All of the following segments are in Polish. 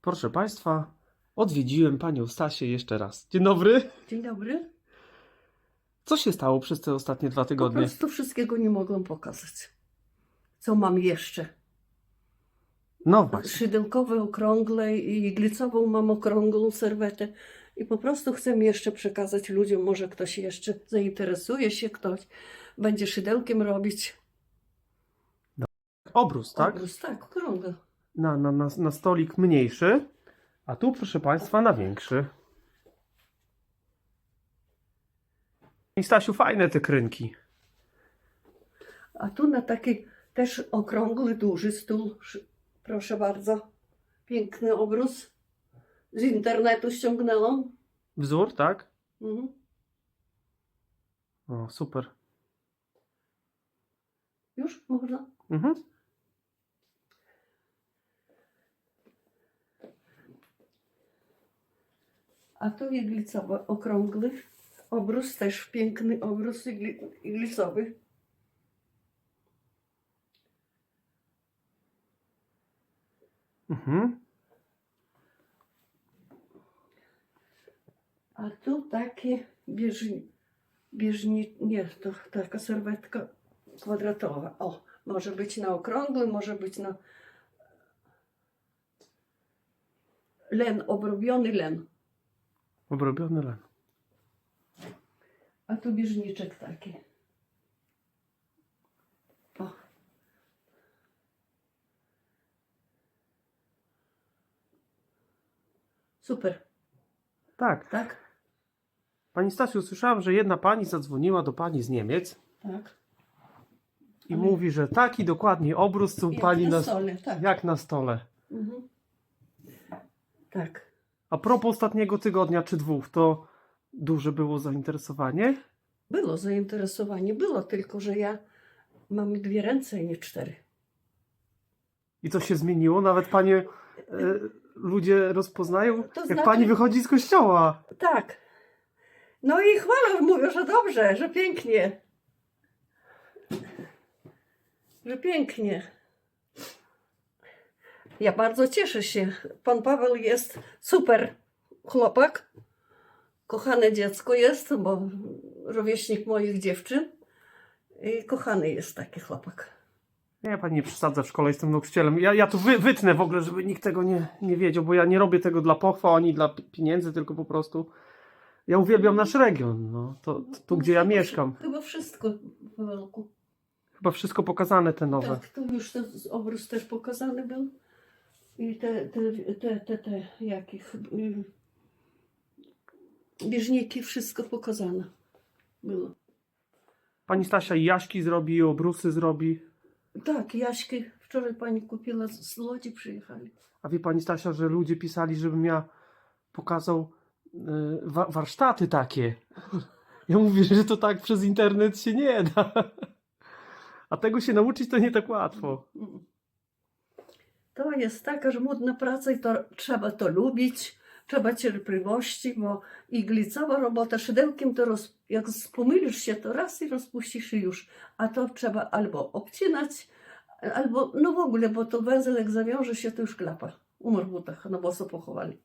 Proszę Państwa, odwiedziłem Panią Stasię jeszcze raz. Dzień dobry. Dzień dobry. Co się stało przez te ostatnie dwa Po tygodnie? prostu wszystkiego nie mogłam pokazać. Co mam jeszcze? No właśnie. Szydełkowe, okrągłe i glicową mam okrągłą serwetę. I po prostu chcę jeszcze przekazać ludziom, może ktoś jeszcze zainteresuje się, ktoś będzie szydełkiem robić. Obrus, tak? Obrus, tak, okrągły. Na, na, na, na stolik mniejszy, a tu, proszę Państwa, na większy. I Stasiu, fajne te krynki. A tu na taki też okrągły, duży stół. Proszę bardzo. Piękny obrus. Z internetu ściągnęłam. Wzór, tak? Mhm. O, super. Już można? Mhm. A tu iglicowy, okrągły obrus, też piękny obrus igli, iglicowy. Mhm. A tu takie bieżni, bieżni, nie, to taka serwetka kwadratowa. O, może być na okrągły, może być na len, obrobiony len. Obrobiony len. A tu bieżniczek taki. O. Super, Tak. tak? Pani Stasiu, słyszałam, że jedna pani zadzwoniła do pani z Niemiec Tak. i Ale- mówi, że taki dokładnie obrus, co Jak pani na na, stole, tak. jak na stole. Mhm. Tak. A propos ostatniego tygodnia czy dwóch, to duże było zainteresowanie? Było zainteresowanie, było, tylko że ja mam dwie ręce, nie cztery. I co się zmieniło? Nawet panie e, ludzie rozpoznają, To jak znaczy- pani wychodzi z kościoła. Tak. No i chwalą, mówią, że dobrze, że pięknie. Że pięknie. Ja bardzo cieszę się. Pan Paweł jest super chłopak. Kochane dziecko jest, bo rówieśnik moich dziewczyn. I kochany jest taki chłopak. Nie, pani nie przesadza w szkole, jestem nauczycielem. Ja, ja tu wy, wytnę w ogóle, żeby nikt tego nie, nie wiedział, bo ja nie robię tego dla pochwał ani dla pi- pieniędzy, tylko po prostu ja uwielbiam nasz region, no, to, to, tu gdzie ja mieszkam. Chyba wszystko, Pawełku. Chyba wszystko pokazane te nowe. Tak, tu już ten obrys też pokazany był. I te, te, te, te, te jakich bieżniki, wszystko pokazane było. Pani Stasia Jaśki zrobi, obrusy zrobi. Tak, Jaśki wczoraj pani kupiła, z Łodzi przyjechali. A wie pani Stasia, że ludzie pisali, żebym ja pokazał y, wa warsztaty takie. Ja mówię, że to tak przez internet się nie da. A tego się nauczyć to nie tak łatwo. To jest taka żmudna praca i to trzeba to lubić, trzeba cierpliwości, bo iglicowa robota szydełkiem to roz, jak pomylisz się to raz i rozpuścisz już, a to trzeba albo obcinać, albo no w ogóle, bo to węzeł jak zawiąże się to już klapa. Umarł w butach, na boso pochowali.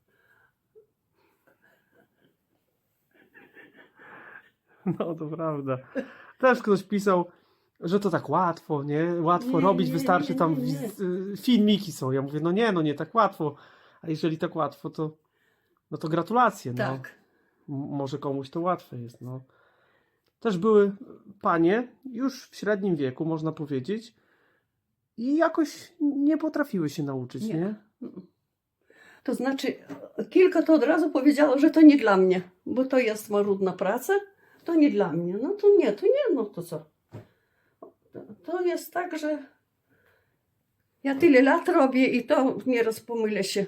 No to prawda. Też ktoś pisał, że to tak łatwo, nie? Łatwo Nie, robić, nie, wystarczy nie, tam nie, nie. wiz- y, filmiki są. Ja mówię, no nie, no nie tak łatwo. A jeżeli tak łatwo, to no to gratulacje. No. Tak. M- może komuś to łatwe jest. No. Też były panie już w średnim wieku, można powiedzieć, i jakoś nie potrafiły się nauczyć, nie? Nie. To znaczy, kilka to od razu powiedziało, że to nie dla mnie, bo to jest marudna praca, to nie dla mnie. No to nie, to nie, no to co? To jest tak, że ja tyle lat robię i to nieraz pomylę się.